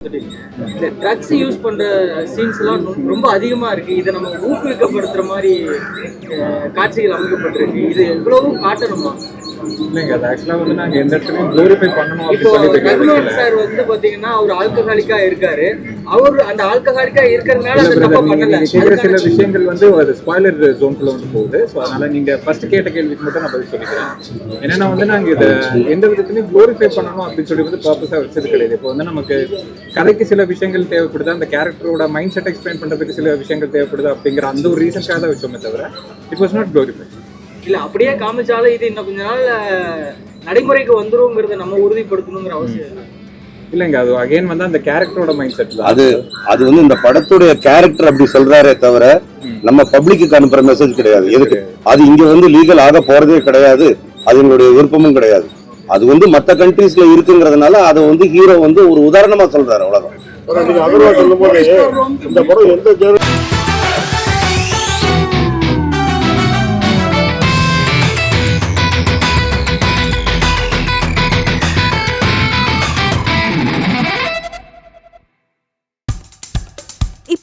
இந்த drugs use பண்ற scenes எல்லாம் ரொம்ப அதிகமா இருக்கு. இதை நம்ம ஊக்குவிக்கப்படுத்துற மாதிரி அஹ், காட்சிகள் அமைக்கப்பட்டிருக்கு. இது எவ்வளவும் காட்டணுமா? இல்லைங்க அது ஆக்சுவலாக வந்து நாங்கள் எந்த இடத்துலையும் க்ளோரிஃபை பண்ணணும் அப்படின்னு சார் வந்து பாத்தீங்கன்னா அவர் ஆல்கஹாலிக்கா இருக்காரு. அவர் அந்த ஆல்கஹாலிக்கா இருக்கிறதுனால கேக்குற சில விஷயங்கள் வந்து அது ஸ்பாய்லர் ஜோன்குள்ள வந்து போகுது. ஸோ அதனால நீங்க ஃபர்ஸ்ட் கேட்ட கேள்விக்கு மட்டும் நான் பதில் சொல்லிக்கிறேன். என்னன்னா வந்து நாங்க இதை எந்த விதத்துலையும் க்ளோரிஃபை பண்ணணும் அப்படின்னு சொல்லி வந்து பர்பஸா வச்சது கிடையாது. இப்போ வந்து நமக்கு கதைக்கு சில விஷயங்கள் தேவைப்படுது அந்த கேரக்டரோட மைண்ட் செட் எக்ஸ்பிளைன் பண்றதுக்கு சில விஷயங்கள் தேவைப்படுது அப்படிங்கிற அந்த ஒரு ரீசனுக்காக தான் வச்சோமே தவிர இட் வாஸ் நாட் க்ளோரிஃபை இல்ல அப்படியே காமிச்சாலும் இது இன்னும் கொஞ்ச நாள் நடைமுறைக்கு வந்துருங்கிறத நம்ம உறுதிப்படுத்தணுங்கிற அவசியம் இல்லை. இல்லைங்க அது அகைன் வந்து அந்த கேரக்டரோட மைண்ட் செட் அது அது வந்து இந்த படத்துடைய கேரக்டர் அப்படி சொல்றாரே தவிர நம்ம பப்ளிக்கு அனுப்புற மெசேஜ் கிடையாது. எதுக்கு? அது இங்க வந்து லீகல் ஆக போறதே கிடையாது. அது எங்களுடைய விருப்பமும் கிடையாது. அது வந்து மத்த கண்ட்ரீஸ்ல இருக்குங்கிறதுனால அதை வந்து ஹீரோ வந்து ஒரு உதாரணமா சொல்றாரு அவ்வளவுதான். இந்த படம் எந்த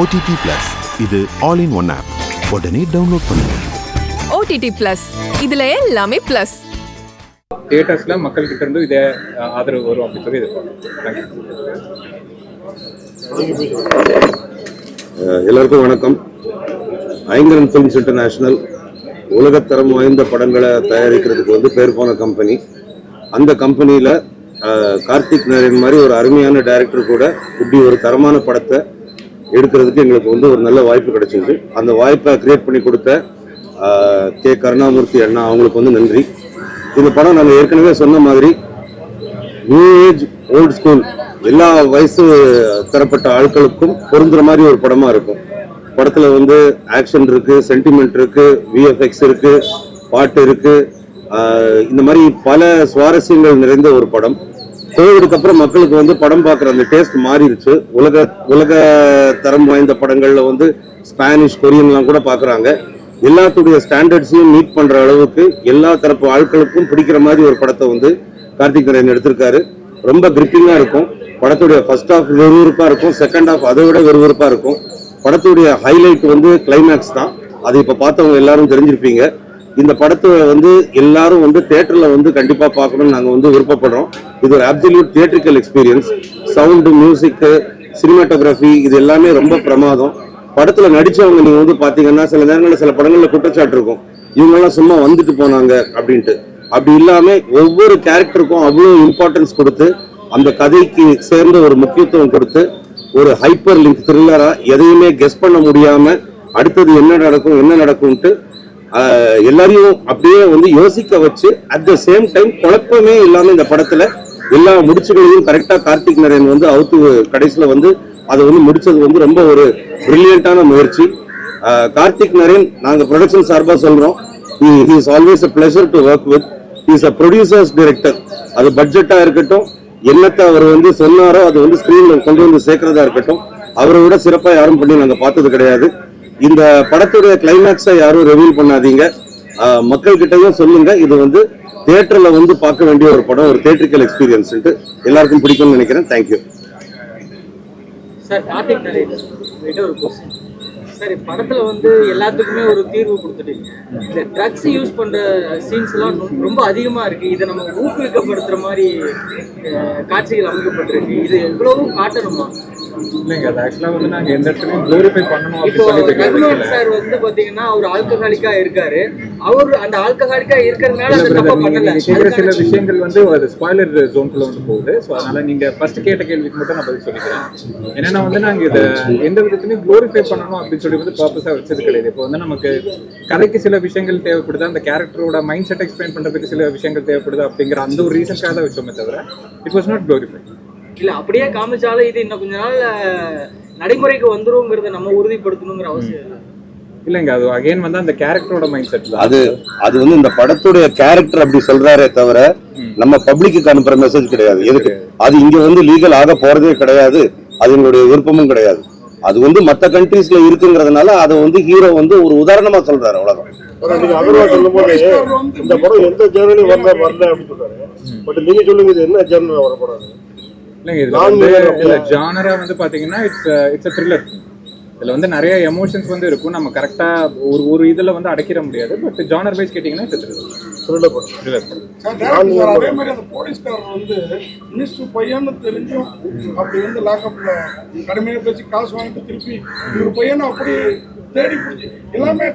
ஓடிடி பிளஸ் இது ஆல் இன் ஒன் ஆப் உடனே டவுன்லோட் பண்ணுங்க. ஓடிடி பிளஸ் இதுல எல்லாமே பிளஸ் தியேட்டர்ஸ்ல மக்கள் கிட்ட இருந்து இதே ஆதரவு வரும் அப்படின்னு சொல்லி அஹ் எல்லாருக்கும் வணக்கம். ஐங்கரன் ஃபிலிம்ஸ் இன்டர்நேஷனல் உலகத்தரம் வாய்ந்த படங்களை தயாரிக்கிறதுக்கு வந்து பேர் போன கம்பெனி அந்த கம்பெனியில் கார்த்திக் நாராயண் மாதிரி ஒரு அருமையான டைரக்டர் கூட இப்படி ஒரு தரமான படத்தை எடுக்கிறதுக்கு எங்களுக்கு வந்து ஒரு நல்ல வாய்ப்பு கிடைச்சிது அந்த வாய்ப்பை கிரியேட் பண்ணி கொடுத்த கே. கருணாமூர்த்தி அண்ணா அவங்களுக்கு வந்து நன்றி. இந்த படம் நாங்கள் ஏற்கனவே சொன்ன மாதிரி நியூ ஏஜ் ஓல்டு ஸ்கூல் எல்லா வயசு தரப்பட்ட ஆட்களுக்கும் பொருந்துற மாதிரி ஒரு படமாக இருக்கும். படத்தில் வந்து ஆக்ஷன் இருக்குது சென்டிமெண்ட் இருக்குது விஎஃப்எக்ஸ் இருக்குது பாட்டு இருக்குது இந்த மாதிரி பல சுவாரஸ்யங்கள் நிறைந்த ஒரு படம். கோவிடுக்கு அப்புறம் மக்களுக்கு வந்து படம் பார்க்குற அந்த டேஸ்ட் மாறிடுச்சு. உலக உலக தரம் வாய்ந்த படங்கள்ல வந்து ஸ்பானிஷ் கொரியன்லாம் கூட பார்க்குறாங்க. எல்லாத்துடைய ஸ்டாண்டர்ட்ஸையும் மீட் பண்ற அளவுக்கு எல்லா தரப்பு ஆட்களுக்கும் பிடிக்கிற மாதிரி ஒரு படத்தை வந்து கார்த்திக் நரேன் எடுத்திருக்காரு. ரொம்ப கிரிப்பிங்காக இருக்கும். படத்துடைய ஃபர்ஸ்ட் ஹாஃப் விறுவிறுப்பாக இருக்கும். செகண்ட் ஹாஃப் அதை விட விறுவிறுப்பாக இருக்கும். படத்துடைய ஹைலைட் வந்து கிளைமேக்ஸ் தான். அது இப்போ பார்த்தவங்க எல்லாரும் தெரிஞ்சிருப்பீங்க. இந்த படத்தை வந்து எல்லாரும் வந்து தியேட்டர்ல வந்து கண்டிப்பா பார்க்கணும்னு நாங்கள் வந்து விருப்பப்படுறோம். இது ஒரு absolute theatrical experience sound music cinematography இது எல்லாமே ரொம்ப பிரமாதம். படத்துல நடிச்சவங்க நீங்க வந்து பாத்தீங்கன்னா சில நேரங்களில் சில படங்கள்ல குற்றச்சாட்டு இருக்கும். இவங்கெல்லாம் சும்மா வந்துட்டு போனாங்க அப்படின்ட்டு. அப்படி இல்லாம ஒவ்வொரு கேரக்டருக்கும் அவ்வளோ இம்பார்ட்டன்ஸ் கொடுத்து அந்த கதைக்கு சேர்ந்த ஒரு முக்கியத்துவம் கொடுத்து ஒரு ஹைப்பர் லிங்க் த்ரில்லரா எதையுமே கெஸ் பண்ண முடியாம அடுத்தது என்ன நடக்கும் என்ன நடக்கும்ட்டு எல்லாரையும் அப்படியே வந்து யோசிக்க வச்சு அட் த சேம் டைம் குழப்பமே இல்லாமல் இந்த படத்துல எல்லா முடிச்சுகளையும் கரெக்டாக கார்த்திக் நரேன் வந்து அவுத்து கடைசியில் வந்து அதை வந்து முடிச்சது வந்து ரொம்ப ஒரு பிரில்லியண்டான முயற்சி. கார்த்திக் நரேன் நாங்கள் ப்ரொடக்ஷன் சார்பாக சொல்கிறோம் is always a pleasure to work with is a producers director அது பட்ஜெட்டாக இருக்கட்டும் என்னத்தை அவர் வந்து சொன்னாரோ அது வந்து ஸ்க்ரீனில் கொண்டு வந்து சேர்க்கறதா இருக்கட்டும் அவரை விட சிறப்பாக யாரும் பண்ணி நாங்கள் பார்த்தது கிடையாது. இந்த படத்துடைய கிளைமேக்ஸை யாரும் ரிவீல் பண்ணாதீங்க. ஆஹ் மக்கள் கிட்டயும் சொல்லுங்க. இது வந்து தியேட்டர்ல வந்து பார்க்க வேண்டிய ஒரு படம் ஒரு தியேட்ரிக்கல் எக்ஸ்பீரியன்ஸ் எல்லாருக்கும் பிடிக்கும்னு நினைக்கிறேன். தேங்க்யூ சார் கார்த்திக் ஒரு கொஸ்டின் சார் படத்துல வந்து எல்லாத்துக்குமே ஒரு தீர்வு கொடுத்துட்டீங்க. இந்த ட்ரக்ஸ் யூஸ் பண்ற சீன்ஸ் எல்லாம் ரொம்ப அதிகமா இருக்கு. இதை நம்ம ஊக்குவிக்கப்படுத்துற மாதிரி அஹ், காட்சிகள் அமைக்கப்பட்டிருக்கு. இது எவ்வளவு காட்டணுமா? இல்லைங்க அது ஆக்சுவலாக வந்து நாங்கள் எந்த இடத்துலையும் க்ளோரிஃபை பண்ணணும் அப்படின்னு. சார் வந்து பாத்தீங்கன்னா அவர் ஆல்கஹாலிக்கா இருக்காரு. அவர் அந்த ஆல்கஹாலிக்கா இருக்கிறதுனால சில அதுக்கான விஷயங்கள் வந்து அது ஸ்பாய்லர் ஜோன்குள்ள வந்து போகுது. ஸோ அதனால நீங்க ஃபர்ஸ்ட் கேட்ட கேள்விக்கு மட்டும் நான் பதில் சொல்லிக்கிறேன். என்னன்னா வந்து நாங்க இதை எந்த விதத்துலையும் க்ளோரிஃபை பண்ணணும் அப்படின்னு சொல்லி வந்து பர்பஸா வச்சது கிடையாது. இப்போ வந்து நமக்கு கதைக்கு சில விஷயங்கள் தேவைப்படுது? அந்த கேரக்டரோட மைண்ட் செட் எக்ஸ்பிளைன் பண்றதுக்கு சில விஷயங்கள் தேவைப்படுது? அப்படிங்கிற அந்த ஒரு ரீசனுக்காக தான் வச்சோமே தவிர இட் வாஸ் நாட் க்ளோரிஃபை இல்ல அப்படியே காமிச்சாலும் இது இன்னும் கொஞ்ச நாள் நடைமுறைக்கு வந்துருங்கிறத நம்ம உறுதிப்படுத்தணுங்கிற அவசியம் இல்லை. இல்லைங்க அது அகைன் வந்து அந்த கேரக்டரோட மைண்ட் செட் அது அது வந்து இந்த படத்துடைய கேரக்டர் அப்படி சொல்றாரே தவிர நம்ம பப்ளிக்கு அனுப்புற மெசேஜ் கிடையாது. எதுக்கு? அது இங்க வந்து லீகல் ஆக போறதே கிடையாது. அது எங்களுடைய விருப்பமும் கிடையாது. அது வந்து மத்த கண்ட்ரீஸ்ல இருக்குங்கிறதுனால அதை வந்து ஹீரோ வந்து ஒரு உதாரணமா சொல்றாரு போது இந்த படம் எந்த ஜேர்னலும் வரல வரல அப்படின்னு சொல்றாரு. பட் நீங்க சொல்லுங்க இது என்ன ஜேர்னல் வர போறாரு? இல்லைங்க இதுல நான் வந்து இல்ல. ஜானரா வந்து பாத்தீங்கன்னா இட்ஸ் இட்ஸ் த்ரில்லர் இதுல வந்து நிறைய எமோஷன்ஸ் வந்து இருக்கும். நம்ம கரெக்டா ஒரு ஒரு இதுல வந்து அடைக்கிற முடியாது. பட் ஜானர் வைஸ் கேட்டீங்கன்னா இட்ஸ் படம். த்ரில்லர் அதே மாதிரி அந்த போலீஸ்காரர் வந்து மினிஸ்டர் பையன்னு தெரிஞ்சும் அப்படி வந்து லாக்அப்ல கடுமையா பேசி காசு வாங்கிட்டு திருப்பி இவர் பையனை அப்படி தேடி பிடிச்சி எல்லாமே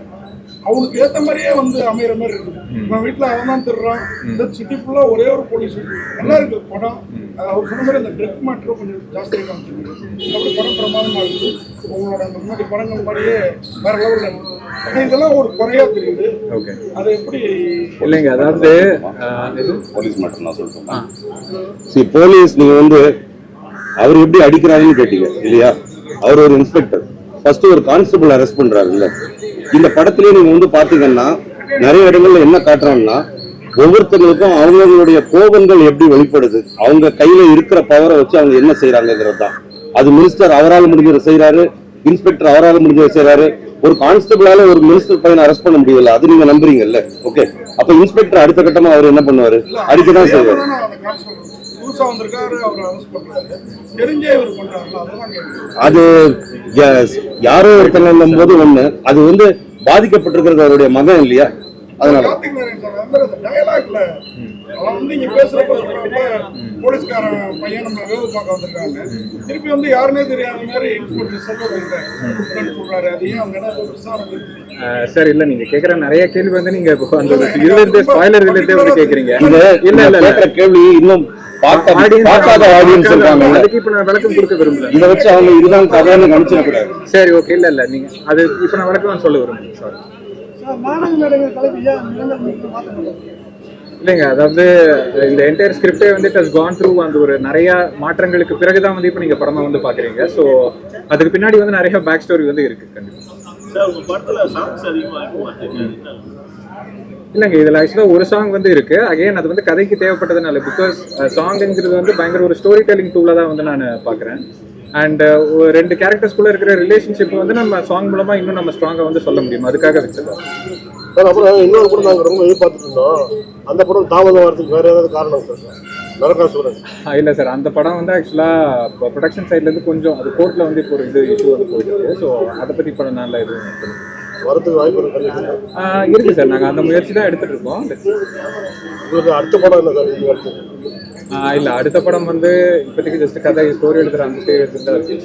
அவனுக்கு ஏத்த மாதிரியே வந்து அமையிற மாதிரி இருக்குது நம்ம வீட்டுல அவன் தான் திருறான் இந்த சிட்டி ஃபுல்லா ஒரே ஒரு போலீஸ் நல்லா இருக்கு படம். அவர் சொன்ன மாதிரி அந்த ட்ரக் மேட்ரும் கொஞ்சம் ஜாஸ்தியாக காமிச்சிருக்கு. அப்படி படம் பிரமாதமா இருக்குது உங்களோட அந்த முன்னாடி படங்கள் மாதிரியே வேற லெவலில் இருக்கு. இதெல்லாம் ஒரு குறையா தெரியுது. ஓகே. அதை எப்படி இல்லைங்க அதாவது போலீஸ் மட்டும் நான் சொல்றேன். சரி போலீஸ் நீங்க வந்து அவர் எப்படி அடிக்கிறாருன்னு கேட்டீங்க இல்லையா? அவர் ஒரு இன்ஸ்பெக்டர் ஃபர்ஸ்ட் ஒரு கான்ஸ்டபிள் அரெஸ்ட் பண்றாரு இல்ல இந்த படத்திலேயே நீங்க வந்து பாத்தீங்கன்னா நிறைய இடங்கள்ல என்ன காட்டுறாங்கன்னா ஒவ்வொருத்தங்களுக்கும் அவங்களுடைய கோபங்கள் எப்படி வெளிப்படுது அவங்க கையில இருக்கிற பவரை வச்சு அவங்க என்ன செய்யறாங்கிறது தான். அது மினிஸ்டர் அவரால் முடிஞ்சதை செய்யறாரு இன்ஸ்பெக்டர் அவரால் முடிஞ்சதை செய்யறாரு ஒரு கான்ஸ்டபிளால ஒரு மினிஸ்டர் பையனை அரெஸ்ட் பண்ண முடியல அது நீங்க நம்புறீங்கல்ல? ஓகே அப்ப இன்ஸ்பெக்டர் அடுத்த கட்டமா அவர் என்ன பண்ணுவாரு? அடிக்கதான் செய்வாரு. தெரியாம தானே அந்த கான்ஸ்டபிள் புதுசா வந்திருக்காரு அவர் அரெஸ்ட் பண்றாரு. தெரிஞ்சே இவர் கேட்குறேன் அது யாரோ ஒருத்தங்க போது ஒண்ணு அது வந்து பாதிக்கப்பட்டிருக்கிறது அவருடைய மகன் இல்லையா? அதனால. டயலாக்ல அவன் வந்து இங்க பேசுறப்ப சொல்றப்ப போலீஸ்காரன் பையன் நம்ம வேவு பார்க்க வந்திருக்காங்க. திருப்பி வந்து யாருன்னே தெரியாத மாதிரி இன்ஸ்பெக்டர் செல்வம் சொல்றாரு. அது ஏன் அவங்க என்ன விசாரணை இருக்கு? ஆஹ், சார் இல்ல நீங்க கேக்குற நிறைய கேள்வி வந்து நீங்க இப்போ அந்த இதுல இருந்தே ஸ்பாய்லர் வந்து கேக்குறீங்க. இல்ல கேள்வி இன்னும் பார்க்காத ஆடியன்ஸ் இருக்காங்கல்ல அதுக்கு இப்ப நான் விளக்கம் கொடுக்க விரும்பல. இதை வச்சு அவங்க இதுதான் கதைன்னு நினைச்சிடக்கூடாது. சரி ஓகே. இல்ல இல்ல. நீங்க அது இப்ப நான் விளக்கம் சொல்ல விரும்புறேன் சாரி இல்லைங்க அதாவது இந்த என்டையர் ஸ்கிரிப்டே வந்து இட் ஹஸ் கான் த்ரூ அந்த ஒரு நிறைய மாற்றங்களுக்கு பிறகுதான் வந்து இப்போ நீங்க படமா வந்து பாக்குறீங்க. ஸோ அதுக்கு பின்னாடி வந்து நிறைய பேக் ஸ்டோரி வந்து இருக்கு கண்டிப்பா. இல்லைங்க இதில் ஆக்சுவலாக ஒரு சாங் வந்து இருக்கு. அகைன் அது வந்து கதைக்கு தேவைப்பட்டதுனால பிகாஸ் சாங்ங்கிறது வந்து பயங்கர ஒரு ஸ்டோரி டெல்லிங் டூலாக தான் வந்து நான் பார்க்குறேன் அண்ட் ரெண்டு கேரக்டர்ஸ்குள்ள இருக்கிற ரிலேஷன்ஷிப் வந்து நம்ம சாங் மூலமா இன்னும் நம்ம ஸ்ட்ராங்காக வந்து சொல்ல முடியும். அதுக்காக வச்சது. சார் அப்புறம் இன்னொரு படம் நாங்க ரொம்ப எதிர்பார்த்துட்டு இருந்தோம். அந்த படம் தாமதம் வரதுக்கு வேற ஏதாவது காரணம் சார்? நரகாசுரன் இல்லை சார். அந்த படம் வந்து ஆக்சுவலாக ப்ரொடக்ஷன் சைட்லேருந்து கொஞ்சம் அது கோர்ட்டில் வந்து இப்போ ஒரு இது இஷ்யூ வந்து போயிட்டு ஸோ அதை பற்றி படம் நல்லா எதுவும் சொல்லுங்க. வரதுக்கு வாய்ப்பு இருக்கு? ஆஹ் இருக்கு சார். நாங்கள் அந்த முயற்சி தான் எடுத்துட்டு இருக்கோம். உங்களுக்கு அடுத்த படம் என்ன சார் இல்ல அடுத்த படம் வந்து இப்போதைக்கு ஜஸ்ட் கதை ஸ்டோரி எழுதுற அந்த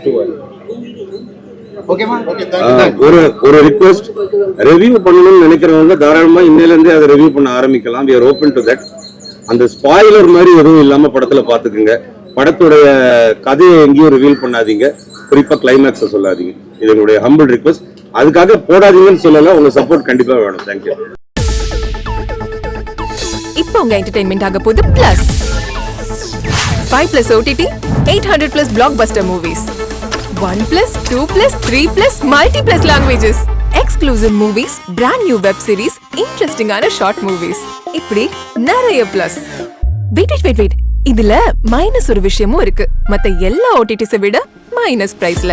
டூ ஒரு ஒரு ரிக்வெஸ்ட் ரெவ்யூ பண்ணணும்னு நினைக்கிறவங்க தாராளமா இன்னையில இருந்தே அதை ரெவ்யூ பண்ண ஆரம்பிக்கலாம். We are open to that. அந்த ஸ்பாயிலர் மாதிரி எதுவும் இல்லாம படத்துல பாத்துக்குங்க படத்துடைய கதையை எங்கேயும் ரிவீல் பண்ணாதீங்க. குறிப்பா கிளைமேக்ஸை சொல்லாதீங்க. இது எங்களுடைய ஹம்பிள் ரிக்வெஸ்ட் அதுக்காக போடாதீங்கன்னு சொல்லல உங்க சப்போர்ட் கண்டிப்பா வேணும். தேங்க்யூ இப்போ உங்க என்டர்டைன்மெண்ட் ஆக போகுது plus five plus OTT eight hundred plus blockbuster movies one plus two plus three plus multi plus languages exclusive movies brand new web series இன்ட்ரெஸ்டிங்கான ஷார்ட் மூவிஸ் இப்படி நிறைய plus wait wait wait wait இதுல minus ஒரு விஷயமும் இருக்கு. மத்த எல்லா ஓடிடிஸை விட மைனஸ் பிரைஸ்ல